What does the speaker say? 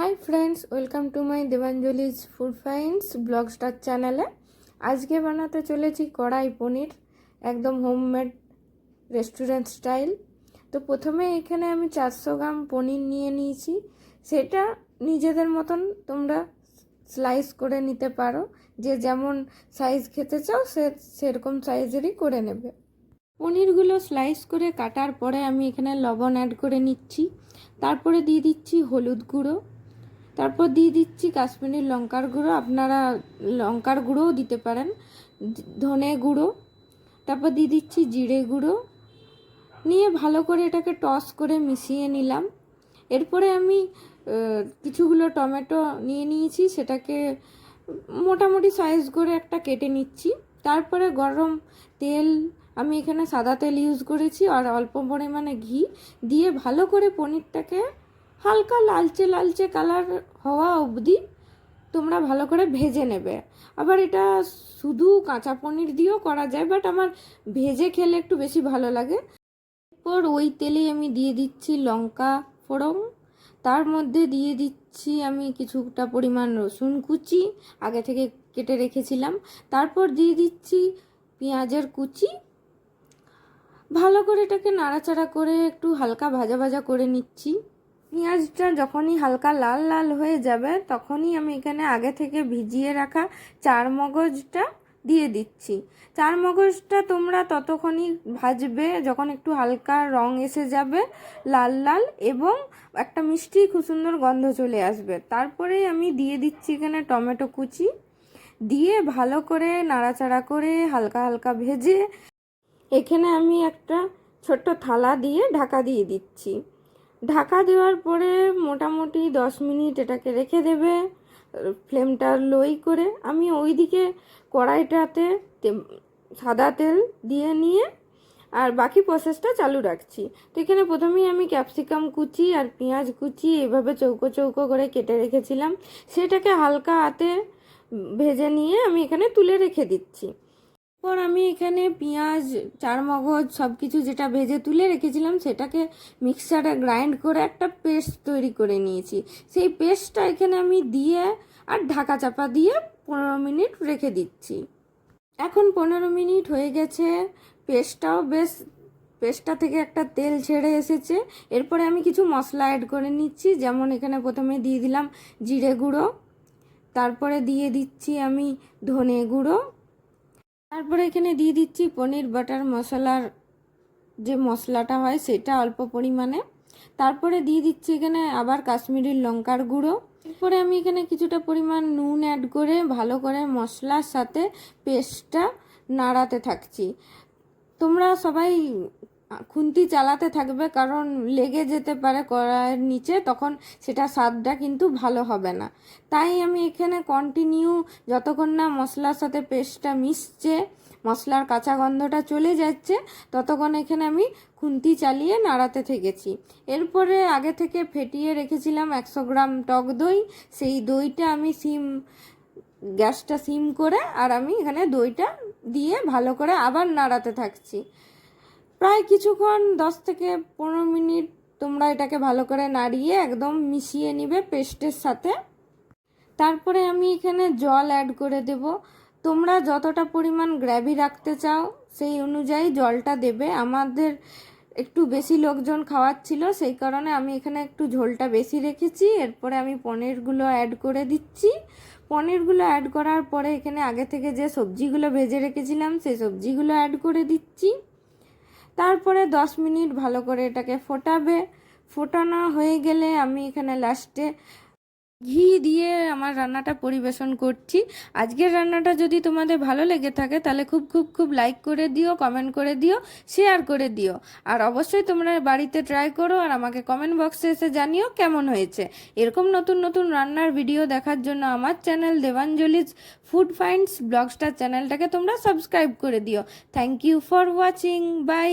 Hi friends, welcome to my Devanjali's food finds blog star চ্যানেলে। আজকে বানাতে চলেছি কড়াই পনির, একদম হোমমেড রেস্টুরেন্ট স্টাইল। তো প্রথমে এখানে আমি চারশো গ্রাম পনির নিয়ে নিয়েছি। সেটা নিজেদের মতন তোমরা স্লাইস করে নিতে পারো। যে যেমন সাইজ খেতে চাও, সে সেরকম সাইজেরই করে নেবে। পনিরগুলো স্লাইস করে কাটার পরে আমি এখানে লবণ অ্যাড করে নিচ্ছি। তারপরে দিয়ে দিচ্ছি হলুদ গুঁড়ো। তারপর দিয়ে দিচ্ছি কাশ্মীরি লঙ্কার গুঁড়ো। আপনারা লঙ্কার গুঁড়োও দিতে পারেন, ধনে গুঁড়ো। তারপর দিয়ে দিচ্ছি জিরে গুঁড়ো। নিয়ে ভালো করে এটাকে টস করে মিশিয়ে নিলাম। এরপরে আমি কিছুগুলো টমেটো নিয়ে নিয়েছি, সেটাকে মোটামুটি সাইজ করে একটা কেটে নিচ্ছি। তারপরে গরম তেল, আমি এখানে সাদা তেল ইউজ করেছি, আর অল্প পরিমাণে ঘি। দিয়ে ভালো করে পনিরটাকে হালকা লালচে লালচে কালার হওয়া অবধি তোমরা ভালো করে ভেজে নেবে। আবার এটা শুধু কাঁচা পনির দিয়েও করা যায় বাট আমার ভেজে খেলে একটু বেশি ভালো লাগে। এরপর ওই তেলেই আমি দিয়ে দিচ্ছি লঙ্কা ফোড়ন। তার মধ্যে দিয়ে দিচ্ছি আমি কিছুটা পরিমাণ রসুন কুচি, আগে থেকে কেটে রেখেছিলাম। তারপর দিয়ে দিচ্ছি পেঁয়াজের কুচি। ভালো করে এটাকে নাড়াচাড়া করে একটু হালকা ভাজা ভাজা করে নিচ্ছি। পেঁয়াজটা যখনই হালকা লাল লাল হয়ে যাবে, তখনই আমি এখানে আগে থেকে ভিজিয়ে রাখা চার মগজটা দিয়ে দিচ্ছি। চার মগজটা তোমরা ততক্ষণই ভাজবে যখন একটু হালকা রং এসে যাবে, লাল লাল এবং একটা মিষ্টি খুব সুন্দর গন্ধ চলে আসবে। তারপরেই আমি দিয়ে দিচ্ছি এখানে টমেটো কুচি। দিয়ে ভালো করে নাড়াচাড়া করে হালকা হালকা ভেজে এখানে আমি একটা ছোট্ট থালা দিয়ে ঢাকা দিয়ে দিচ্ছি। ঢাকা দেওয়ার পরে মোটামুটি দশ মিনিট এটাকে রেখে দেবে, ফ্লেমটা লোই করে আমি ওইদিকে কড়াইটাতে সাদা তেল দিয়ে নিয়ে আর বাকি প্রসেসটা চালু রাখছি। তো এখানে প্রথমেই আমি ক্যাপসিকাম কুচি আর পেঁয়াজ কুচি এভাবে চৌকো চৌকো করে কেটে রেখেছিলাম। সেটাকে হালকা হাতে ভেজে নিয়ে আমি এখানে তুলে রেখে দিচ্ছি। পর আমি এখানে পেঁয়াজ, চারমগজ সব কিছু যেটা ভেজে তুলে রেখেছিলাম, সেটাকে মিক্সারে গ্রাইন্ড করে একটা পেস্ট তৈরি করে নিয়েছি। সেই পেস্টটা এখানে আমি দিয়ে আর ঢাকা চাপা দিয়ে পনেরো মিনিট রেখে দিচ্ছি। এখন পনেরো মিনিট হয়ে গেছে পেস্টটাও বেশ পেস্টটা থেকে একটা তেল ছেড়ে এসেছে। এরপরে আমি কিছু মশলা অ্যাড করে নিচ্ছি, যেমন এখানে প্রথমে দিয়ে দিলাম জিরে গুঁড়ো, তারপরে দিয়ে দিচ্ছি আমি ধনে গুঁড়ো তারপরে এখানে দিয়ে দিচ্ছি পনির বাটার মশলার যে মশলাটা হয় সেটা অল্প পরিমাণে। তারপরে দিয়ে দিচ্ছি এখানে আবার কাশ্মীরি লঙ্কার গুঁড়ো। এরপরে আমি এখানে কিছুটা পরিমাণ নুন অ্যাড করে ভালো করে মশলার সাথে পেস্টটা নাড়াতে থাকছি। তোমরা সবাই খুন্তি চালাতে থাকবে, কারণ লেগে যেতে পারে কড়াইয়ের নিচে, তখন সেটা স্বাদটা কিন্তু ভালো হবে না। তাই আমি এখানে কন্টিনিউ যতক্ষণ না মশলার সাথে পেস্টটা মিশছে, মশলার কাঁচা গন্ধটা চলে যাচ্ছে, ততক্ষণ এখানে আমি খুন্তি চালিয়ে নাড়াতে থেকেছি। এরপরে আগে থেকে ফেটিয়ে রেখেছিলাম একশো গ্রাম টক দই, সেই দইটা আমি সিম, গ্যাসটা সিম করে, আর আমি এখানে দইটা দিয়ে ভালো করে আবার নাড়াতে থাকছি। প্রায় কিছুক্ষণ, দশ থেকে পনেরো মিনিট তোমরা এটাকে ভালো করে নাড়িয়ে একদম মিশিয়ে নিবে পেস্টের সাথে। তারপরে আমি এখানে জল অ্যাড করে দেব। তোমরা যতটা পরিমাণ গ্র্যাভি রাখতে চাও, সেই অনুযায়ী জলটা দেবে। আমাদের একটু বেশি লোকজন খাওয়াচ্ছিল, সেই কারণে আমি এখানে একটু ঝোলটা বেশি রেখেছি। এরপরে আমি পনিরগুলো অ্যাড করে দিচ্ছি। পনিরগুলো অ্যাড করার পরে এখানে আগে থেকে যে সবজিগুলো ভেজে রেখেছিলাম, সেই সবজিগুলো অ্যাড করে দিচ্ছি। তারপরে দশ মিনিট ভালো করে এটাকে ফোটাবে। ফোটানো হয়ে গেলে আমি এখানে লাস্টে ঘি দিয়ে আমার রান্নাটা পরিবেশন করছি। আজকের রান্নাটা যদি তোমাদের ভালো লেগে থাকে, তাহলে খুব খুব খুব লাইক করে দিও কমেন্ট করে দিও শেয়ার করে দিও। আর অবশ্যই তোমরা বাড়িতে ট্রাই করো আর আমাকে কমেন্ট বক্সে এসে জানিও কেমন হয়েছে। এরকম নতুন নতুন রান্নার ভিডিও দেখার জন্য আমার channel Debanjali's food finds blogstar চ্যানেলটাকে তোমরা সাবস্ক্রাইব করে দিও। Thank you for watching bye